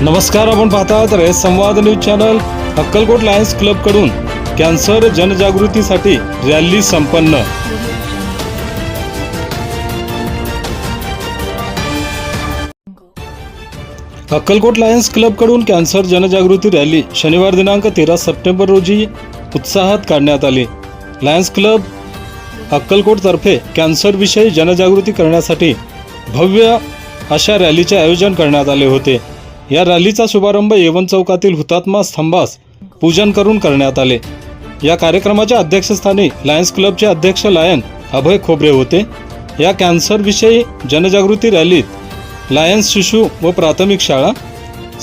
नमस्कार आपण पाहतात रे Samvad news channel Akkalkot Lions क्लबकडून cancer जनजागृतीसाठी रॅली संपन्न. अक्कलकोट लायन्स क्लबकडून कॅन्सर जनजागृती रॅली शनिवार दिनांक तेरा सप्टेंबर रोजी उत्साहात काढण्यात आली. लायन्स क्लब अक्कलकोटतर्फे कॅन्सरविषयी जनजागृती करण्यासाठी भव्य अशा रॅलीचे आयोजन करण्यात आले होते. या रॅलीचा शुभारंभ येवन चौकातील हुतात्मा स्तंभास पूजन करून करण्यात आले. या कार्यक्रमाच्या अध्यक्षस्थानी लायन्स क्लबचे अध्यक्ष लायन अभय खोबरे होते. या कॅन्सरविषयी जनजागृती रॅलीत लायन्स शिशु व प्राथमिक शाळा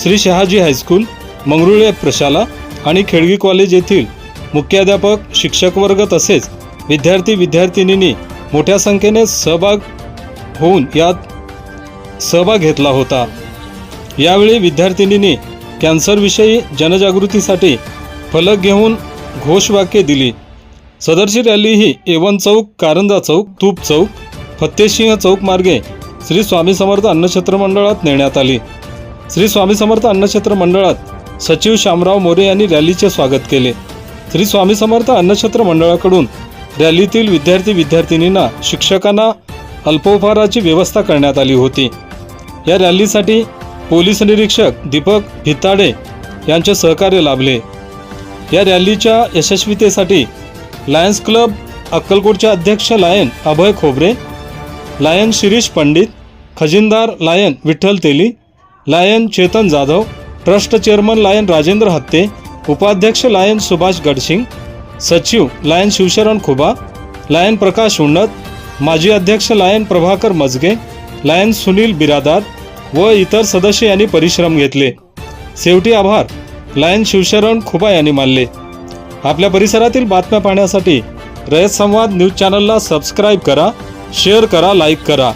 श्री शहाजी हायस्कूल मंगरुळे प्रशाला आणि खेडगी कॉलेज येथील मुख्याध्यापक शिक्षक वर्ग तसेच विद्यार्थी विद्यार्थिनींनी मोठ्या संख्येने सहभाग होऊन यात सहभाग घेतला होता. यावेळी विद्यार्थिनींनी कॅन्सरविषयी जनजागृतीसाठी फलक घेऊन घोषवाक्य दिली. सदरची रॅली ही एवन चौक कारंजा चौक तूप चौक फत्तेसिंह चौक मार्गे श्री स्वामी समर्थ अन्नक्षेत्र मंडळात नेण्यात आली. श्री स्वामी समर्थ अन्नक्षेत्र मंडळात सचिव शामराव मोरे यांनी रॅलीचे स्वागत केले. श्री स्वामी समर्थ अन्नक्षेत्र मंडळाकडून रॅलीतील विद्यार्थी विद्यार्थिनींना शिक्षकांना अल्पोपहाराची व्यवस्था करण्यात आली होती. या रॅलीसाठी पोलीस निरीक्षक दीपक भिताडे यांचे सहकार्य लाभले. या रॅलीच्या यशस्वीतेसाठी लायन्स क्लब अक्कलकोटचे अध्यक्ष Lion Abhay Khobare Lion Shirish Pandit खजिनदार lion Vitthal Teli lion Chetan Jadhav trust chairman lion Rajendra Hatte उपाध्यक्ष लायन सुभाष गडसिंग सचिव लायन शिवशरण खुबा लायन प्रकाश उन्नत माजी अध्यक्ष लायन प्रभाकर मजगे लायन सुनील बिरादार व इतर सदस्य यांनी परिश्रम घेतले. शेवटी आभार. लायन शिवशरण खुबा यांनी मानले. आपल्या परिसरातील बातम्या पाहण्यासाठी रयत संवाद न्यूज चॅनलला सबस्क्राईब करा शेअर करा लाईक करा.